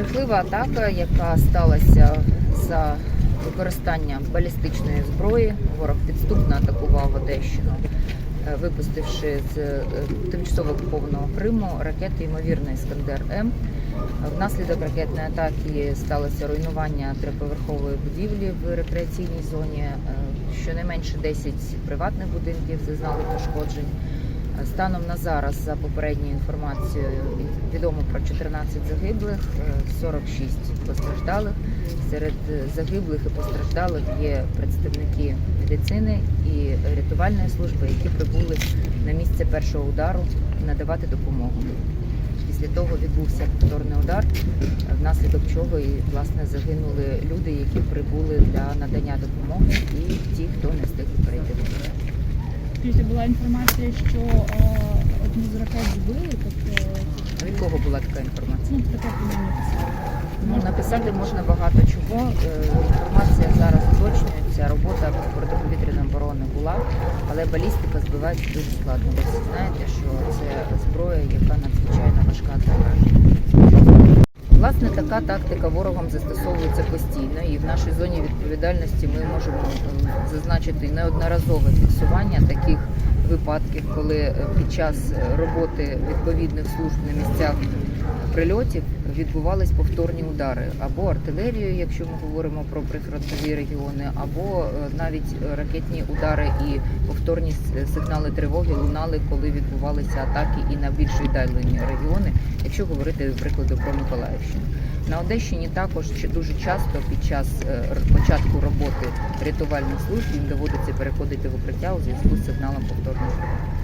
Жахлива атака, яка сталася за використання балістичної зброї. Ворог підступно атакував Одещину, е, випустивши з е, тимчасово окупованого Криму ракети, ймовірно, Іскандер М. Внаслідок ракетної атаки сталося руйнування триповерхової будівлі в рекреаційній зоні. Е, Щонайменше 10 приватних будинків зазнали пошкоджень. Е, Станом на зараз, за попередньою інформацією, відомо про 14 загиблих, е, 46 постраждалих. Серед е, загиблих і постраждалих є представники медицини і рятувальної служби, які прибули на місце першого удару надавати допомогу. Після того відбувся повторний удар, е, внаслідок чого і власне загинули люди, які прибули для надання допомоги, і ті, хто не встиг перейти до. Скажіть, була інформація, що е, одну з ракет збили, тобто Від кого була така інформація? ну таке принаймні писали. Ну, написати можна багато чого. Е, Інформація зараз уточнюється. Робота протиповітряної оборони була, але балістика збивається дуже складно. Ви знаєте, що це зброя, яка на. Власне, така тактика ворогом застосовується постійно, і в нашій зоні відповідальності ми можемо е, зазначити неодноразове фіксування таких випадків, коли е, під час е, роботи відповідних служб на місцях прильотів відбувались повторні удари або артилерією, якщо ми говоримо про прифронтові регіони, або е, навіть е, ракетні удари і повторні сигнали тривоги лунали, коли відбувалися атаки і на більш віддалені регіони, якщо говорити прикладу про Миколаївщину. На Одещині також дуже часто під час е, початку роботи рятувальних служб їм доводиться переходити в укриття у зв'язку з сигналом повторної тривоги.